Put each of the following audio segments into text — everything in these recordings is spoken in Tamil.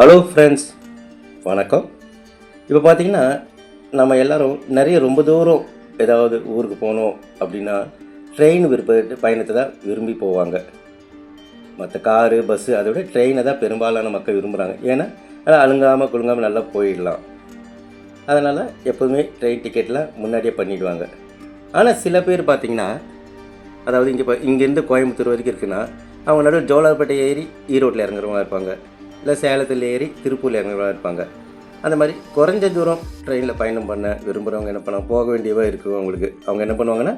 ஹலோ ஃப்ரெண்ட்ஸ் வணக்கம். இப்போ பார்த்தீங்கன்னா நம்ம எல்லோரும் நிறைய ரொம்ப தூரம் ஏதாவது ஊருக்கு போகணும் அப்படின்னா ட்ரெயின் விருப்ப பயணத்தை தான் விரும்பி போவாங்க. மற்ற காரு பஸ்ஸு அதை விட ட்ரெயினை தான் பெரும்பாலான மக்கள் விரும்புகிறாங்க ஏன்னா நல்லா அழுங்காமல் குலுங்காமல் நல்லா போயிடலாம். அதனால் எப்போதுமே ட்ரெயின் டிக்கெட்லாம் முன்னாடியே பண்ணிடுவாங்க. ஆனால் சில பேர் பார்த்திங்கன்னா அதாவது இங்கே இப்போ இங்கேருந்து கோயம்புத்தூர் வரைக்கும் இருக்குன்னா அவங்க நடுவில் ஜோலார்பேட்டை ஏறி ஈரோட்டில் இறங்குறவங்க இருப்பாங்க. இல்லை சேலத்தில் ஏறி திருப்பூரில் எங்கெல்லாம் இருப்பாங்க. அந்த மாதிரி குறைஞ்ச தூரம் ட்ரெயினில் பயணம் பண்ண விரும்புகிறவங்க என்ன பண்ண போக வேண்டியவாக இருக்கும் அவங்களுக்கு. அவங்க என்ன பண்ணுவாங்கன்னா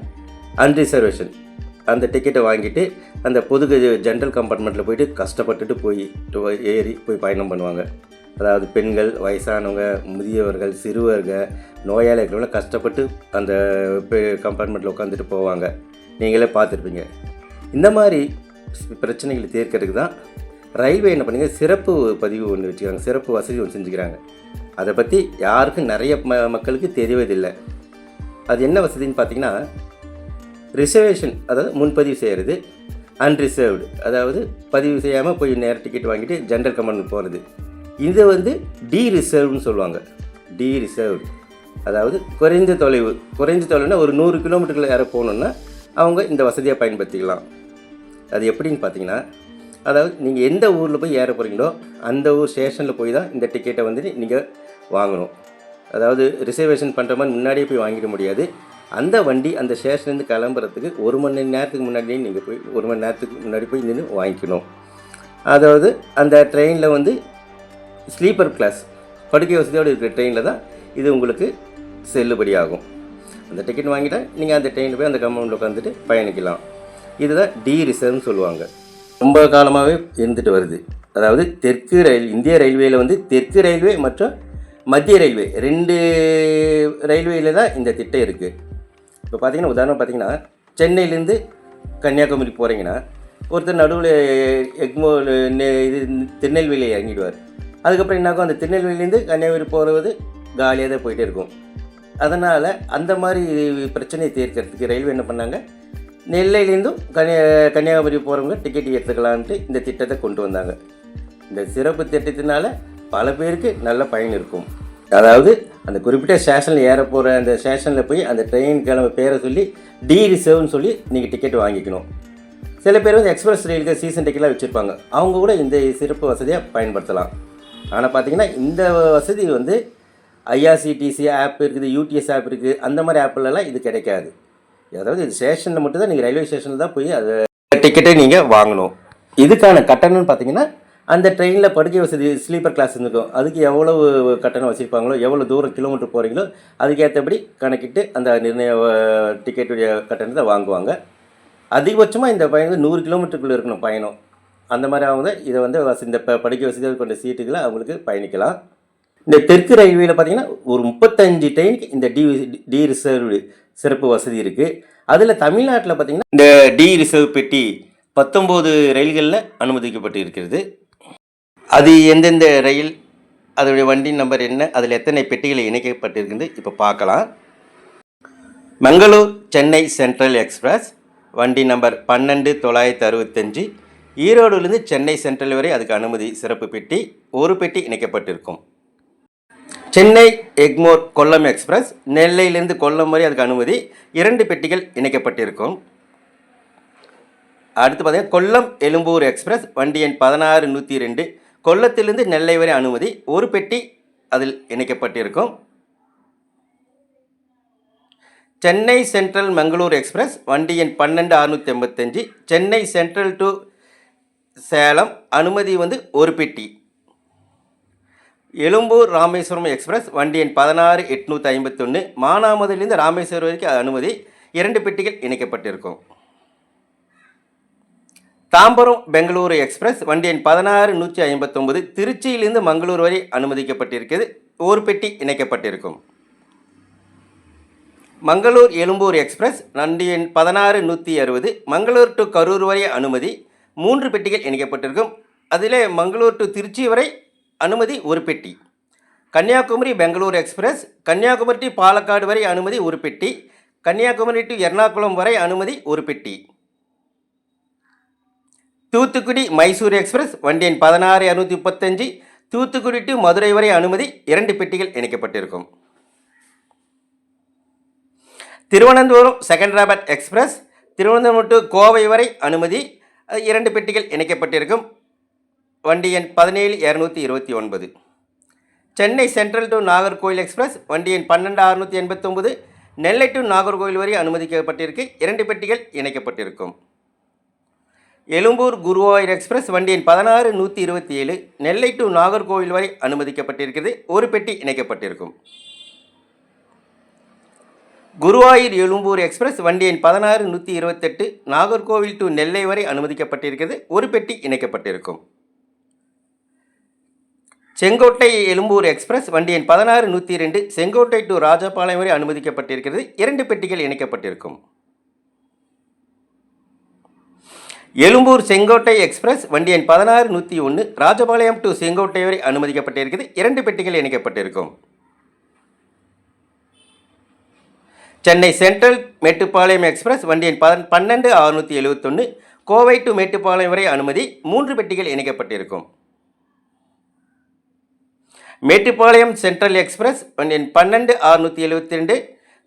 அன்ரிசர்வேஷன் அந்த டிக்கெட்டை வாங்கிட்டு அந்த பொது ஜென்ரல் கம்பார்ட்மெண்ட்டில் போயிட்டு கஷ்டப்பட்டுட்டு போய் ஏறி போய் பயணம் பண்ணுவாங்க. அதாவது பெண்கள் வயசானவங்க முதியவர்கள் சிறுவர்கள் நோயாளி கஷ்டப்பட்டு அந்த கம்பார்ட்மெண்ட்டில் உட்காந்துட்டு போவாங்க. நீங்களே பார்த்துருப்பீங்க. இந்த மாதிரி பிரச்சனைகளை தீர்க்கிறதுக்கு தான் ரயில்வே என்ன பண்ணுங்க? சிறப்பு பதிவு ஒன்று வச்சுக்கிறாங்க. சிறப்பு வசதி ஒன்று செஞ்சுக்கிறாங்க. அதை பற்றி யாருக்கும் நிறைய ம மக்களுக்கு தெரியவதில்லை. அது என்ன வசதின்னு பார்த்தீங்கன்னா ரிசர்வேஷன் அதாவது முன்பதிவு செய்கிறது அன்ரிசர்வ்டு அதாவது பதிவு செய்யாமல் போய் நேர டிக்கெட் வாங்கிட்டு ஜென்ரல் கமெண்ட் போகிறது இது வந்து டி ரிசர்வ்னு சொல்லுவாங்க. டி ரிசர்வ்டு அதாவது குறைந்த தொலைவு. குறைந்த தொலைவுனா ஒரு நூறு கிலோமீட்டரில் யாரை போகணுன்னா அவங்க இந்த வசதியை பயன்படுத்திக்கலாம். அது எப்படின்னு பார்த்தீங்கன்னா அதாவது நீங்கள் எந்த ஊரில் போய் ஏற போகிறீங்களோ அந்த ஊர் ஸ்டேஷனில் போய் தான் இந்த டிக்கெட்டை வந்து நீங்கள் வாங்கணும். அதாவது ரிசர்வேஷன் பண்ணுற மாதிரி முன்னாடியே போய் வாங்கிட முடியாது. அந்த வண்டி அந்த ஸ்டேஷன்லேருந்து கிளம்புறதுக்கு ஒரு மணி நேரத்துக்கு முன்னாடியே நீங்கள் போய் ஒரு மணி நேரத்துக்கு முன்னாடி போய் நின்று வாங்கிக்கணும். அதாவது அந்த ட்ரெயினில் வந்து ஸ்லீப்பர் கிளாஸ் படுக்கை வசதியோடு இருக்கிற ட்ரெயினில் தான் இது உங்களுக்கு செல்லுபடியாகும் அந்த டிக்கெட் வாங்கிட்டால் நீங்கள் அந்த ட்ரெயினில் போய் அந்த கம்பவுண்டில் உட்காந்துட்டு பயணிக்கலாம். இதுதான் டி ரிசர்வ்னு சொல்லுவாங்க. ரொம்ப காலமாகவே இருந்துட்டு வருது. அதாவது தெற்கு ரயில் இந்திய ரயில்வேயில் வந்து தெற்கு ரயில்வே மற்றும் மத்திய ரயில்வே. ரெண்டு ரயில்வேயில் தான் இந்த திட்டம் இருக்குது இப்போ பார்த்தீங்கன்னா உதாரணம் பார்த்தீங்கன்னா சென்னையிலேருந்து கன்னியாகுமரி போகிறீங்கன்னா ஒருத்தர் நடுவில் எக்மோ இது திருநெல்வேலியை இறங்கிடுவார். அதுக்கப்புறம் என்னாகும்? அந்த திருநெல்வேலியிலேருந்து கன்னியாகுமரி போகிறது காலியாக தான் போயிட்டே இருக்கும். அதனால் அந்த மாதிரி பிரச்சனையை தீர்க்கிறதுக்கு ரயில்வே என்ன பண்ணாங்க? நெல்லையிலேருந்தும் கன்னியா கன்னியாகுமரி போகிறவங்க டிக்கெட் எடுத்துக்கலான்ட்டு இந்த திட்டத்தை கொண்டு வந்தாங்க. இந்த சிறப்பு திட்டத்தினால பல பேருக்கு நல்ல பயன் இருக்கும். அதாவது அந்த குறிப்பிட்ட ஸ்டேஷனில் ஏற போகிற அந்த ஸ்டேஷனில் போய் அந்த ட்ரெயின் கிளம்ப பேரை சொல்லி டி ரிசர்வ்னு சொல்லி நீங்கள் டிக்கெட் வாங்கிக்கணும். சில பேர் வந்து எக்ஸ்பிரஸ் ரயிலுக்கு சீசன் டிக்கெட்லாம் வச்சுருப்பாங்க. அவங்க கூட இந்த சிறப்பு வசதியை பயன்படுத்தலாம். ஆனால் பார்த்தீங்கன்னா இந்த வசதி வந்து ஐஆர்சிடிசி ஆப் இருக்குது யூடிஎஸ் ஆப் இருக்குது அந்த மாதிரி ஆப்பிலலாம் இது கிடைக்காது. அதாவது ஸ்டேஷனில் மட்டும்தான் நீங்கள் ரயில்வே ஸ்டேஷனில் தான் போய் அது டிக்கெட்டை நீங்கள் வாங்கணும். இதுக்கான கட்டணம்னு பார்த்தீங்கன்னா அந்த ட்ரெயினில் படுக்கை வசதி ஸ்லீப்பர் கிளாஸ் இருந்துக்கும் அதுக்கு எவ்வளவு கட்டணம் வச்சுருப்பாங்களோ எவ்வளோ தூரம் கிலோமீட்டர் போகிறீங்களோ அதுக்கேற்றபடி கணக்கிட்டு அந்த நிர்ணய டிக்கெட்டுடைய கட்டணத்தை வாங்குவாங்க. அதிகபட்சமாக இந்த பயணம் நூறு கிலோமீட்டருக்குள்ளே இருக்கணும் பயணம். அந்த மாதிரி அவங்க இதை வந்து இந்த ப- படுக்கை வசதிகள் கொண்ட சீட்டுகளை அவங்களுக்கு பயணிக்கலாம். இந்த தெற்கு ரயில்வேல பார்த்தீங்கன்னா ஒரு முப்பத்தஞ்சு ட்ரெயினுக்கு இந்த டி டி ரிசர்வ் சிறப்பு வசதி இருக்குது அதில் தமிழ்நாட்டில் பார்த்திங்கன்னா இந்த டி ரிசர்வ் பெட்டி பத்தொம்போது ரயில்களில் அனுமதிக்கப்பட்டு இருக்கிறது அது எந்தெந்த ரயில் அதோடைய வண்டி நம்பர் என்ன அதில் எத்தனை பெட்டிகள் இணைக்கப்பட்டிருக்குது இப்போ பார்க்கலாம் மங்களூர் சென்னை சென்ட்ரல் எக்ஸ்பிரஸ் வண்டி நம்பர் பன்னெண்டு தொள்ளாயிரத்தி அறுபத்தஞ்சு. ஈரோடுலேருந்து சென்னை சென்ட்ரல் வரை அதுக்கு அனுமதி சிறப்பு பெட்டி ஒரு பெட்டி இணைக்கப்பட்டிருக்கும். சென்னை எக்மோர் கொல்லம் எக்ஸ்பிரஸ் நெல்லையிலிருந்து கொல்லம் வரை அதுக்கு அனுமதி. இரண்டு பெட்டிகள் இணைக்கப்பட்டிருக்கும். அடுத்து பார்த்தீங்கன்னா கொல்லம் எழும்பூர் எக்ஸ்பிரஸ் வண்டி எண் பதினாறு நூற்றி ரெண்டு கொல்லத்திலிருந்து நெல்லை வரை அனுமதி. ஒரு பெட்டி அதில் இணைக்கப்பட்டிருக்கும். சென்னை சென்ட்ரல் மங்களூர் எக்ஸ்பிரஸ் வண்டி எண் பன்னெண்டு அறுநூற்றி எண்பத்தஞ்சு சென்னை சென்ட்ரல் டு சேலம் அனுமதி வந்து ஒரு பெட்டி. எழும்பூர் ராமேஸ்வரம் எக்ஸ்பிரஸ் வண்டி எண் பதினாறு எட்நூற்றி ஐம்பத்தொன்று மானாமதுலேருந்து ராமேஸ்வரம் வரைக்கும் அனுமதி. இரண்டு பெட்டிகள் இணைக்கப்பட்டிருக்கும். தாம்பரம் பெங்களூரு எக்ஸ்பிரஸ் வண்டி எண் பதினாறு நூற்றி ஐம்பத்தொம்பது திருச்சியிலிருந்து மங்களூர் வரை அனுமதிக்கப்பட்டிருக்கிறது. ஒரு பெட்டி இணைக்கப்பட்டிருக்கும். மங்களூர் எழும்பூர் எக்ஸ்பிரஸ் வண்டி எண் பதினாறு நூற்றி அறுபது மங்களூர் டு கரூர் வரை அனுமதி. மூன்று பெட்டிகள் இணைக்கப்பட்டிருக்கும். அதிலே மங்களூர் டு திருச்சி வரை அனுமதி ஒரு பெட்டி கன்னியாகுமரி பெங்களூர் எக்ஸ்பிரஸ் கன்னியாகுமரி டு பாலக்காடு வரை அனுமதி ஒரு பெட்டி கன்னியாகுமரி டு எர்ணாகுளம் வரை அனுமதி ஒரு பெட்டி தூத்துக்குடி மைசூர் எக்ஸ்பிரஸ் வண்டி எண் பதினாறு இரநூத்தி முப்பத்தஞ்சு தூத்துக்குடி டு மதுரை வரை அனுமதி இரண்டு பெட்டிகள் இணைக்கப்பட்டிருக்கும். திருவனந்தபுரம் செகண்டராபாத் எக்ஸ்பிரஸ் திருவனந்தபுரம் டு கோவை வரை அனுமதி இரண்டு பெட்டிகள் இணைக்கப்பட்டிருக்கும். வண்டி எண் பதினேழு இரநூத்தி இருபத்தி ஒன்பது. Chennai central to Nagercoil express வண்டி எண் பன்னெண்டு அறுநூற்றி எண்பத்தொம்பது நெல்லை டு நாகர்கோவில் வரை அனுமதிக்கப்பட்டிருக்கு. இரண்டு பெட்டிகள் இணைக்கப்பட்டிருக்கும். எழும்பூர் குருவாயூர் எக்ஸ்பிரஸ் வண்டி எண் பதினாறு நூற்றி இருபத்தி ஏழு நெல்லை டு நாகர்கோவில் வரை அனுமதிக்கப்பட்டிருக்கிறது. ஒரு பெட்டி இணைக்கப்பட்டிருக்கும். குருவாயூர் எழும்பூர் எக்ஸ்பிரஸ் வண்டி எண் பதினாறு நூற்றி இருபத்தெட்டு நாகர்கோவில் டு நெல்லை வரை அனுமதிக்கப்பட்டிருக்கிறது. ஒரு பெட்டி இணைக்கப்பட்டிருக்கும். செங்கோட்டை எழும்பூர் எக்ஸ்பிரஸ் வண்டி எண் பதினாறு நூற்றி ரெண்டு செங்கோட்டை டு ராஜபாளையம் வரை அனுமதிக்கப்பட்டிருக்கிறது. இரண்டு பெட்டிகள் இணைக்கப்பட்டிருக்கும். எழும்பூர் செங்கோட்டை எக்ஸ்பிரஸ் வண்டி எண் பதினாறு நூற்றி ஒன்று ராஜபாளையம் டு செங்கோட்டை வரை அனுமதிக்கப்பட்டிருக்கிறது. இரண்டு பெட்டிகள் இணைக்கப்பட்டிருக்கும். சென்னை சென்ட்ரல் மேட்டுப்பாளையம் எக்ஸ்பிரஸ் வண்டி எண் பன்னெண்டு அறுநூற்றி எழுபத்தொன்று கோவை டு மேட்டுப்பாளையம் வரை அனுமதி. மூன்று பெட்டிகள் இணைக்கப்பட்டிருக்கும். மேட்டுப்பாளையம் சென்ட்ரல் எக்ஸ்பிரஸ் எண் பன்னெண்டு அறுநூற்றி எழுபத்தி ரெண்டு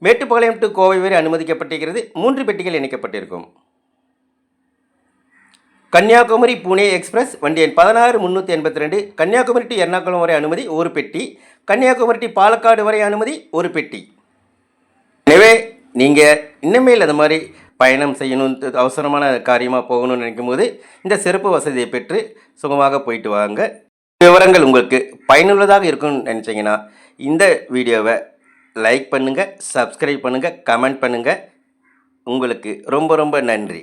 மேட்டுப்பாளையம் டு கோவை வரை அனுமதிக்கப்பட்டிருக்கிறது. மூன்று பெட்டிகள் இணைக்கப்பட்டிருக்கும். கன்னியாகுமரி புனே எக்ஸ்பிரஸ் வண்டி எண் பதினாறு முந்நூற்றி எண்பத்தி ரெண்டு கன்னியாகுமரி டு எர்ணாகுளம் வரை அனுமதி ஒரு பெட்டி கன்னியாகுமரி டு பாலக்காடு வரை அனுமதி ஒரு பெட்டி. எனவே நீங்கள் இனிமேல் அது மாதிரி பயணம் செய்யணும் அவசரமான காரியமாக போகணும்னு நினைக்கும் போது இந்த சிறப்பு வசதியை பெற்று சுகமாக போயிட்டு வாங்க. விவரங்கள் உங்களுக்கு பயனுள்ளதாக இருக்கும்னு நினச்சிங்கன்னா இந்த வீடியோவை லைக் பண்ணுங்கள் சப்ஸ்கிரைப் பண்ணுங்கள் கமெண்ட் பண்ணுங்கள் உங்களுக்கு ரொம்ப ரொம்ப நன்றி.